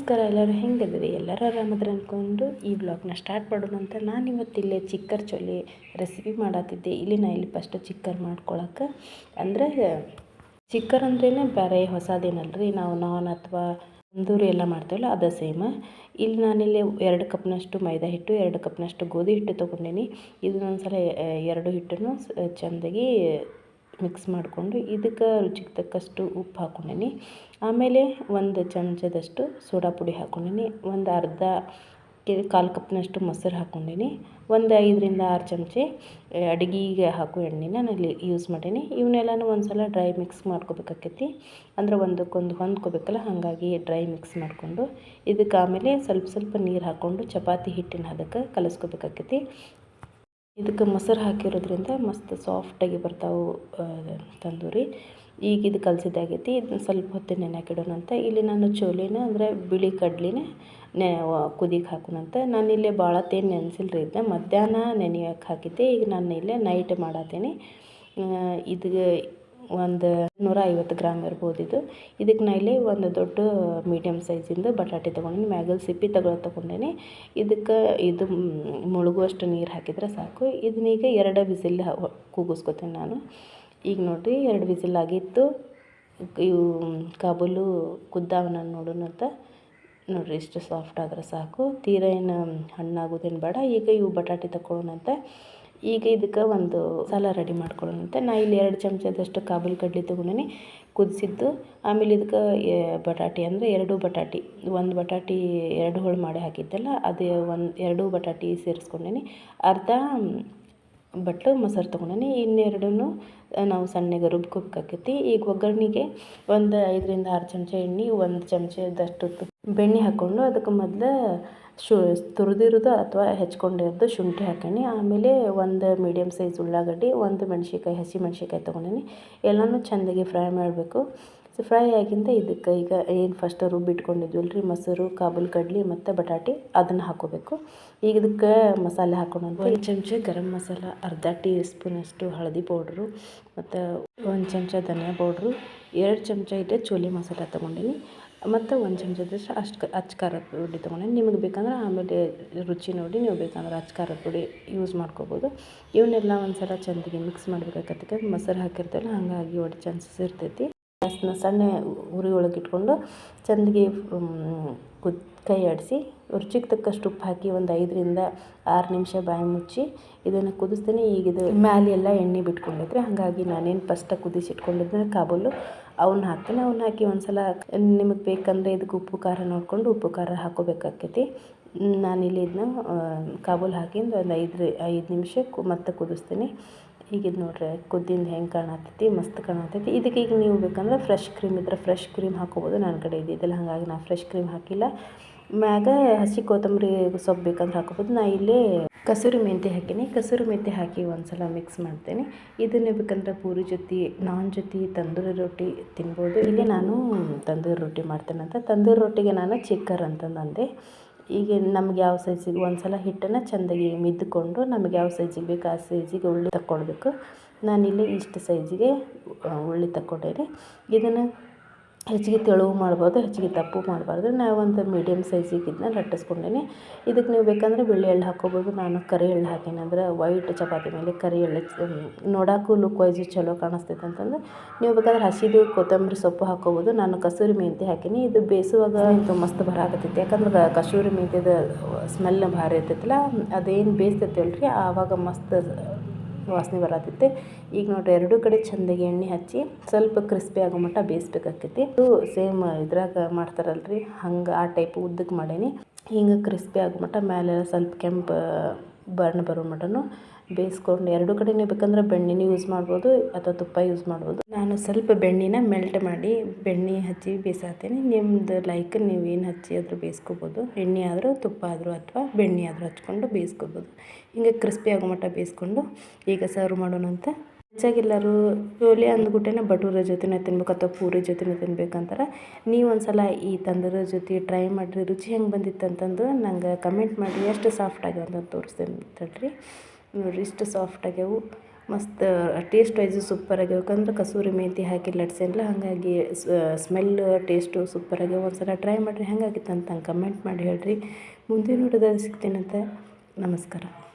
ನಮಸ್ಕಾರ, ಎಲ್ಲರೂ ಹೆಂಗಿದ್ರಿ ಎಲ್ಲರೂ ಆರಾಮದ್ರ ಅಂದ್ಕೊಂಡು ಈ ಬ್ಲಾಗ್ನ ಸ್ಟಾರ್ಟ್ ಮಾಡೋಣ ಅಂತ ನಾನು ಇವತ್ತು ಇಲ್ಲೇ ಚಿಕ್ಕರ್ ಚೊಲಿ ರೆಸಿಪಿ ಮಾಡತ್ತಿದ್ದೆ ಇಲ್ಲಿ ನಾ ಇಲ್ಲಿ ಫಸ್ಟ್ ಚಿಕ್ಕರ್ ಮಾಡ್ಕೊಳಕ್ಕೆ ಅಂದರೆ, ಚಿಕ್ಕರ್ ಅಂದ್ರೇ ಬೇರೆ ಹೊಸದೇನಲ್ರಿ? ನಾವು ನಾನ್ ಅಥವಾ ತಂದೂರಿ ಎಲ್ಲ ಮಾಡ್ತೇವಲ್ಲ, ಅದು ಸೇಮ್ ಇಲ್ಲಿ ನಾನಿಲ್ಲಿ ಎರಡು ಕಪ್ನಷ್ಟು ಮೈದಾ ಹಿಟ್ಟು, ಎರಡು ಕಪ್ನಷ್ಟು ಗೋಧಿ ಹಿಟ್ಟು ತೊಗೊಂಡೇನಿ. ಇದನ್ನೊಂದು ಸಲ ಎರಡು ಹಿಟ್ಟನ್ನು ಚೆಂದಾಗಿ ಮಿಕ್ಸ್ ಮಾಡಿಕೊಂಡು ಇದಕ್ಕೆ ರುಚಿಗೆ ತಕ್ಕಷ್ಟು ಉಪ್ಪು ಹಾಕ್ಕೊಂಡೀನಿ. ಆಮೇಲೆ ಒಂದು ಚಮಚದಷ್ಟು ಸೋಡಾ ಪುಡಿ ಹಾಕ್ಕೊಂಡೀನಿ. ಒಂದು ಅರ್ಧ ಕೆ, ಕಾಲು ಕಪ್ನಷ್ಟು ಮೊಸರು ಹಾಕ್ಕೊಂಡೀನಿ. ಒಂದು ಐದರಿಂದ ಆರು ಚಮಚ ಅಡುಗೆಗೆ ಹಾಕೋ ಎಣ್ಣೆನ ನಾನಿಲ್ಲಿ ಯೂಸ್ ಮಾಡೀನಿ. ಇವನ್ನೆಲ್ಲನೂ ಒಂದು ಸಲ ಡ್ರೈ ಮಿಕ್ಸ್ ಮಾಡ್ಕೋಬೇಕಾಕೈತಿ. ಅಂದ್ರೆ ಒಂದಕ್ಕೊಂದು ಹೊಂದ್ಕೋಬೇಕಲ್ಲ, ಹಾಗಾಗಿ ಡ್ರೈ ಮಿಕ್ಸ್ ಮಾಡಿಕೊಂಡು ಇದಕ್ಕೆ ಆಮೇಲೆ ಸ್ವಲ್ಪ ಸ್ವಲ್ಪ ನೀರು ಹಾಕ್ಕೊಂಡು ಚಪಾತಿ ಹಿಟ್ಟಿನ ಹದಕ್ಕೆ ಕಲಿಸ್ಕೋಬೇಕಾಕೈತಿ. ಇದಕ್ಕೆ ಮೊಸರು ಹಾಕಿರೋದ್ರಿಂದ ಮಸ್ತ್ ಸಾಫ್ಟಾಗಿ ಬರ್ತಾವೆ ತಂದೂರಿ. ಈಗ ಇದು ಕಲಸಿದ್ದಾಗೈತಿ, ಇದನ್ನ ಸ್ವಲ್ಪ ಹೊತ್ತು ನೆನೆಯಾಕಿಡೋಣ ಅಂತ. ಇಲ್ಲಿ ನಾನು ಚೋಲಿನ ಅಂದರೆ ಬಿಳಿ ಕಡ್ಲಿನ ನೆ ಕುದಿಗೆ ಹಾಕೋಣಂತ ನಾನಿಲ್ಲೇ ಭಾಳ ತೇನು ನೆನೆಸಿಲ್ಲ ರೀ ಇದನ್ನ. ಮಧ್ಯಾಹ್ನ ನೆನೆಯೋಕೆ ಹಾಕಿದ್ದೆ, ಈಗ ನಾನು ಇಲ್ಲೇ ನೈಟ್ ಮಾಡತ್ತೀನಿ ಇದು ಒಂದು ನೂರ ಐವತ್ತು ಗ್ರಾಮ್ ಇರ್ಬೋದು ಇದು. ಇದಕ್ಕೆ ನಾ ಇಲ್ಲಿ ಒಂದು ದೊಡ್ಡ ಮೀಡಿಯಮ್ ಸೈಜಿಂದು ಬಟಾಟೆ ತೊಗೊಂಡಿನಿ. ಮ್ಯಾಗಲ್ ಸಿಪ್ಪಿ ತಗೊಳ್ಳೋ ತೊಗೊಂಡೇನಿ. ಇದಕ್ಕೆ ಇದು ಮುಳುಗುವಷ್ಟು ನೀರು ಹಾಕಿದರೆ ಸಾಕು. ಇದನ್ನೀಗ ಎರಡು ವಿಸಿಲ್ ಕೂಗಿಸ್ಕೊತೀನಿ ನಾನು. ಈಗ ನೋಡಿರಿ, ಎರಡು ವಿಸಿಲ್ ಆಗಿತ್ತು. ಇವು ಕಾಬೂಲು ಕುದ್ದಾವ ನಾನು ನೋಡೋಣ ಅಂತ. ನೋಡಿರಿ, ಇಷ್ಟು ಸಾಫ್ಟ್ ಆದರೆ ಸಾಕು. ತೀರ ಏನು ಹಣ್ಣಾಗೋದೇನು ಬೇಡ. ಈಗ ಇವು ಬಟಾಟೆ ತಗೊಳ್ಳೋಣಂತೆ ಈಗ ಇದಕ್ಕೆ ಒಂದು ಸಾಲ ರೆಡಿ ಮಾಡ್ಕೊಳ್ಳೋಣಂತೆ. ನಾ ಇಲ್ಲಿ ಎರಡು ಚಮಚದಷ್ಟು ಕಾಬೂಲ್ ಕಡ್ಲಿ ತೊಗೊಂಡಿನಿ. ಕುದಿಸಿದ್ದು. ಆಮೇಲೆ ಇದಕ್ಕೆ ಬಟಾಟಿ ಅಂದರೆ ಎರಡು ಬಟಾಟಿ. ಒಂದು ಬಟಾಟಿ ಎರಡು ಹೋಳು ಮಾಡಿ ಹಾಕಿದ್ದಲ್ಲ, ಅದೇ ಒಂದು ಎರಡು ಬಟಾಟಿ ಸೇರಿಸ್ಕೊಂಡೀನಿ. ಅರ್ಧ ಬಟ್ಲು ಮೊಸರು ತೊಗೊಂಡೀನಿ. ಇನ್ನೆರಡೂ ನಾವು ಸಣ್ಣಗೆ ರುಬ್ಕೋಬೇಕಾಕೈತಿ ಈಗ ಒಗ್ಗರಣೆಗೆ ಒಂದು ಐದರಿಂದ ಆರು ಚಮಚ ಎಣ್ಣೆ, ಒಂದು ಚಮಚದಷ್ಟು ಬೆಣ್ಣೆ ಹಾಕ್ಕೊಂಡು ಅದಕ್ಕೆ ಮೊದಲು ಶು ತುರಿದಿರೋದು ಅಥವಾ ಹೆಚ್ಕೊಂಡಿರೋದು ಶುಂಠಿ ಹಾಕೀನಿ. ಆಮೇಲೆ ಒಂದು ಮೀಡಿಯಮ್ ಸೈಜ್ ಉಳ್ಳಾಗಡ್ಡಿ, ಒಂದು ಮೆಣ್ಸಿನ್ಕಾಯಿ, ಹಸಿ ಮೆಣ್ಸಿಕಾಯಿ ತೊಗೊಂಡೀನಿ. ಎಲ್ಲನೂ ಚೆಂದಾಗಿ ಫ್ರೈ ಮಾಡಬೇಕು. ಸೊ ಫ್ರೈ ಆಗಿಂದ ಇದಕ್ಕೆ ಈಗ ಏನು ಫಸ್ಟ್ ರುಬ್ಬಿಟ್ಕೊಂಡಿದ್ವಲ್ಲ ರೀ ಮೊಸರು, ಕಾಬೂಲ್ ಕಡ್ಲಿ ಮತ್ತು ಬಟಾಟಿ ಅದನ್ನು ಹಾಕೋಬೇಕು. ಈಗ ಇದಕ್ಕೆ ಮಸಾಲೆ ಹಾಕೋಣ ಒಂದು ಚಮಚ ಗರಂ ಮಸಾಲ, ಅರ್ಧ ಟೀ ಸ್ಪೂನಷ್ಟು ಹಳದಿ ಪೌಡ್ರು ಮತ್ತು ಒಂದು ಚಮಚ ಧನಿಯಾ ಪೌಡ್ರು ಎರಡು ಚಮಚ ಇಟ್ಟೆ ಚೋಲೆ ಮಸಾಲ ತೊಗೊಂಡೀನಿ. ಮತ್ತು ಒಂದು ಚಮಚದಷ್ಟು ಅಷ್ಟು ಅಚ್ಚ ಖಾರದ ಪುಡಿ ತೊಗೊಂಡಿನಿ. ನಿಮಗೆ ಬೇಕಂದ್ರೆ ಆಮೇಲೆ ರುಚಿ ನೋಡಿ ನೀವು ಬೇಕಂದ್ರೆ ಅಚ್ಚ ಖಾರದ ಪುಡಿ ಯೂಸ್ ಮಾಡ್ಕೋಬೋದು. ಇವನ್ನೆಲ್ಲ ಒಂದು ಸಲ ಚೆಂದಿಗೆ ಮಿಕ್ಸ್ ಮಾಡಬೇಕಾಗತ್ತೆ. ಮೊಸರು ಹಾಕಿರ್ತೇವಲ್ಲ, ಹಾಗಾಗಿ ಒಡೆ ಚಾನ್ಸಸ್ ಇರ್ತೈತಿ. ಗ್ಯಾಸ್ನ ಸಣ್ಣ ಉರಿ ಒಳಗೆ ಇಟ್ಕೊಂಡು ಚಂದಿಗೆ ಕೈ ಆಡಿಸಿ ರುಚಿಗೆ ತಕ್ಕಷ್ಟು ಉಪ್ಪು ಹಾಕಿ ಒಂದು ಐದರಿಂದ ಆರು ನಿಮಿಷ ಬಾಯಿ ಮುಚ್ಚಿ ಇದನ್ನು ಕುದಿಸ್ತೇನೆ. ಈಗ ಇದು ಮ್ಯಾಲೆ ಎಲ್ಲ ಎಣ್ಣೆ ಬಿಟ್ಕೊಂಡೈತ್ರಿ ಹಾಗಾಗಿ ನಾನೇನು ಫಸ್ಟಾಗಿ ಕುದಿಸಿಟ್ಕೊಂಡಿದ್ದೆ ಕಾಬೂಲು ಅವನ್ನ ಹಾಕ್ತೀನಿ. ಅವನ್ನ ಹಾಕಿ ಒಂದು ಸಲ ನಿಮಗೆ ಬೇಕಂದರೆ ಇದಕ್ಕೆ ಉಪ್ಪು, ಖಾರ ನೋಡಿಕೊಂಡು ಉಪ್ಪು, ಖಾರ ಹಾಕೋಬೇಕಾಕೈತಿ ನಾನಿಲ್ಲಿ ಇದನ್ನ ಕಾಬೂಲ್ ಹಾಕಿಂದು ಒಂದು ಐದು ಐದು ನಿಮಿಷ ಮತ್ತೆ ಕುದಿಸ್ತೀನಿ. ಈಗ ಇದು ನೋಡ್ರಿ ಕುದ್ದಿಂದ ಹೆಂಗೆ ಕಾಣತೈತಿ, ಮಸ್ತ್ ಕಾಣತೈತಿ. ಇದಕ್ಕೆ ಈಗ ನೀವು ಬೇಕಂದ್ರೆ ಫ್ರೆಶ್ ಕ್ರೀಮ್ ಇದ್ರೆ ಫ್ರೆಶ್ ಕ್ರೀಮ್ ಹಾಕೋಬೋದು. ನನ್ನ ಕಡೆ ಇದ್ದಿದ್ದಿಲ್ಲ ಹಾಗಾಗಿ ನಾನು ಫ್ರೆಶ್ ಕ್ರೀಮ್ ಹಾಕಿಲ್ಲ. ಮ್ಯಾಗ ಹಸಿ ಕೊತ್ತಂಬರಿ ಸೊಪ್ಪು ಬೇಕಂದ್ರೆ ಹಾಕೋಬೋದು. ನಾ ಇಲ್ಲಿ ಕಸೂರಿ ಮೆಂತೆ ಹಾಕೀನಿ. ಕಸೂರಿ ಮೆಂತೆ ಹಾಕಿ ಒಂದು ಸಲ ಮಿಕ್ಸ್ ಮಾಡ್ತೇನೆ. ಇದನ್ನೇ ಬೇಕಂದ್ರೆ ಪೂರಿ ಜೊತೆ, ನಾನ್ ಜೊತೆ, ತಂದೂರಿ ರೊಟ್ಟಿ ತಿನ್ಬೋದು. ಇಲ್ಲಿ ನಾನು ತಂದೂರಿ ರೊಟ್ಟಿ ಮಾಡ್ತೇನೆ ಅಂತ ತಂದೂರಿ ರೊಟ್ಟಿಗೆ ನಾನು ಚಿಕ್ಕರ್ ಅಂತಂದು ಅಂದೆ. ಈಗ ನಮ್ಗೆ ಯಾವ ಸೈಜಿಗೆ ಒಂದು ಸಲ ಹಿಟ್ಟನ್ನು ಚೆಂದಾಗಿ ಮಿದ್ಕೊಂಡು ನಮಗೆ ಯಾವ ಸೈಜಿಗೆ ಬೇಕು ಆ ಸೈಜಿಗೆ ಉಳ್ಳಿ ತಕ್ಕೊಳ್ಬೇಕು. ನಾನಿಲ್ಲಿ ಇಷ್ಟು ಸೈಜಿಗೆ ಉಳ್ಳಿ ತಕ್ಕೊಂಡೇನಿ ಇದನ್ನು ಹೆಚ್ಚಿಗೆ ತೆಳುವು ಮಾಡ್ಬೋದು ಹೆಚ್ಚಿಗೆ ದಪ್ಪು ಮಾಡಬಾರ್ದು. ನಾವು ಒಂದು ಮೀಡಿಯಮ್ ಸೈಜಿಗೆ ಇದನ್ನ ಇದಕ್ಕೆ ನೀವು ಬೇಕಂದ್ರೆ ಬೆಳ್ಳಿ ಎಳ್ಳು ಹಾಕ್ಕೋಬೋದು ನಾನು ಕರಿ ಎಳ್ಳು ಹಾಕೀನಿ ಅಂದ್ರೆ ವೈಟ್ ಚಪಾತಿ ಮೇಲೆ ಕರಿ ಎಳ್ಳು ನೋಡೋಕ್ಕೂ ಲುಕ್ ವೈಸ್ ಚಲೋ ಕಾಣಿಸ್ತೈತೆ ಅಂತಂದ್ರೆ ನೀವು ಬೇಕಾದ್ರೆ ಹಸಿದು ಕೊತ್ತಂಬರಿ ಸೊಪ್ಪು ಹಾಕ್ಕೋಬೋದು ನಾನು ಕಸೂರಿ ಮೆಂತ್ಯ ಹಾಕೀನಿ. ಇದು ಬೇಯಿಸುವಾಗ ಇದು ಮಸ್ತ್ ಬರಾಕತ್ತೈತಿ ಯಾಕಂದ್ರೆ ಕಸೂರಿ ಮೆಂತ್ಯದ ಸ್ಮೆಲ್ ಭಾರಿ ಇರ್ತೈತಲ್ಲ, ಅದೇನು ಬೇಯಿಸ್ತೈತಲ್ಲ ರೀ ಆವಾಗ ಮಸ್ತ್ ವಾಸನೆ ಬರತೈತೆ. ಈಗ ನೋಡ್ರಿ ಎರಡೂ ಕಡೆ ಚಂದಾಗಿ ಎಣ್ಣೆ ಹಚ್ಚಿ ಸ್ವಲ್ಪ ಕ್ರಿಸ್ಪಿ ಆಗೋ ಮಟ್ಟ ಬೇಯಿಸ್ಬೇಕಾಕೈತಿ. ಇದು ಸೇಮ್ ಇದ್ರಾಗ ಮಾಡ್ತಾರಲ್ರಿ. ಹಂಗೆ ಆ ಟೈಪ್ ಉದ್ದಕ್ಕೆ ಮಾಡೇನಿ. ಹಿಂಗೆ ಕ್ರಿಸ್ಪಿ ಆಗೋ ಮಟ್ಟ ಮೇಲೆ ಸ್ವಲ್ಪ ಕೆಂಪು ಬರ್ನ್ ಬರೋ ಮಟನು ಬೇಯಿಸ್ಕೊಂಡು ಎರಡು ಕಡೆನೇ ಬೇಕಂದ್ರೆ ಬೆಣ್ಣೆನೂ ಯೂಸ್ ಮಾಡ್ಬೋದು ಅಥವಾ ತುಪ್ಪ ಯೂಸ್ ಮಾಡ್ಬೋದು. ನಾನು ಸ್ವಲ್ಪ ಬೆಣ್ಣೆನ ಮೆಲ್ಟ್ ಮಾಡಿ ಬೆಣ್ಣೆ ಹಚ್ಚಿ ಬೇಯಿಸತ್ತೀನಿ ನಿಮ್ಮದು ಲೈಕ್ ನೀವು ಏನು ಹಚ್ಚಿ ಆದರೂ ಬೇಯಿಸ್ಕೋಬೋದು. ಎಣ್ಣೆ ಆದರೂ ತುಪ್ಪ ಆದರೂ ಅಥವಾ ಬೆಣ್ಣೆ ಆದರೂ ಹಚ್ಕೊಂಡು ಬೇಯಿಸ್ಕೋಬೋದು. ಹಿಂಗೆ ಕ್ರಿಸ್ಪಿ ಆಗೋ ಮಟ್ಟ ಬೇಯಿಸ್ಕೊಂಡು ಈಗ ಸರ್ವ್ ಮಾಡೋಣ ಅಂತ ಎಲ್ಲರೂ ಚೋಲೆ ಅಂದ್ಬಿಟ್ಟೆ ಬಟೂರ ಜೊತೆನೇ ತಿನ್ಬೇಕು ಅಥವಾ ಪೂರಿ ಜೊತೆನೇ ತಿನ್ಬೇಕಂತಾರೆ. ನೀವು ಒಂದು ಸಲ ಈ ತಂದರ ಜೊತೆ ಟ್ರೈ ಮಾಡಿರಿ, ರುಚಿ ಹೆಂಗೆ ಬಂದಿತ್ತು ಅಂತಂದು ನಂಗೆ ಕಮೆಂಟ್ ಮಾಡಿ, ಎಷ್ಟು ಸಾಫ್ಟ್ ಆಗ್ಯಾವ ಅಂತ ತೋರಿಸ್ತೇನೆ ತಡ್ರಿ ನೋಡಿರಿ, ಇಷ್ಟು ಸಾಫ್ಟ್ ಆಗ್ಯಾವು. ಮಸ್ತ್ ಟೇಸ್ಟ್ ವೈಸು ಸೂಪರ್ ಆಗ್ಯಾವ. ಯಾಕಂದ್ರೆ ಕಸೂರಿ ಮೇಥಿ ಹಾಕಿ ಲಟ್ಸೆಲ್ಲ ಹಾಗಾಗಿ ಸ್ಮೆಲ್ ಟೇಸ್ಟು ಸೂಪರ್ ಆಗ್ಯಾವ. ಒಂದು ಸಲ ಟ್ರೈ ಮಾಡಿರಿ ಹೆಂಗಾಗಿತ್ತು ಅಂತ ಕಮೆಂಟ್ ಮಾಡಿ ಹೇಳಿರಿ. ಮುಂದೆ ನೋಡೋದಾದ್ರೆ ಸಿಗ್ತೀನಂತೆ. ನಮಸ್ಕಾರ.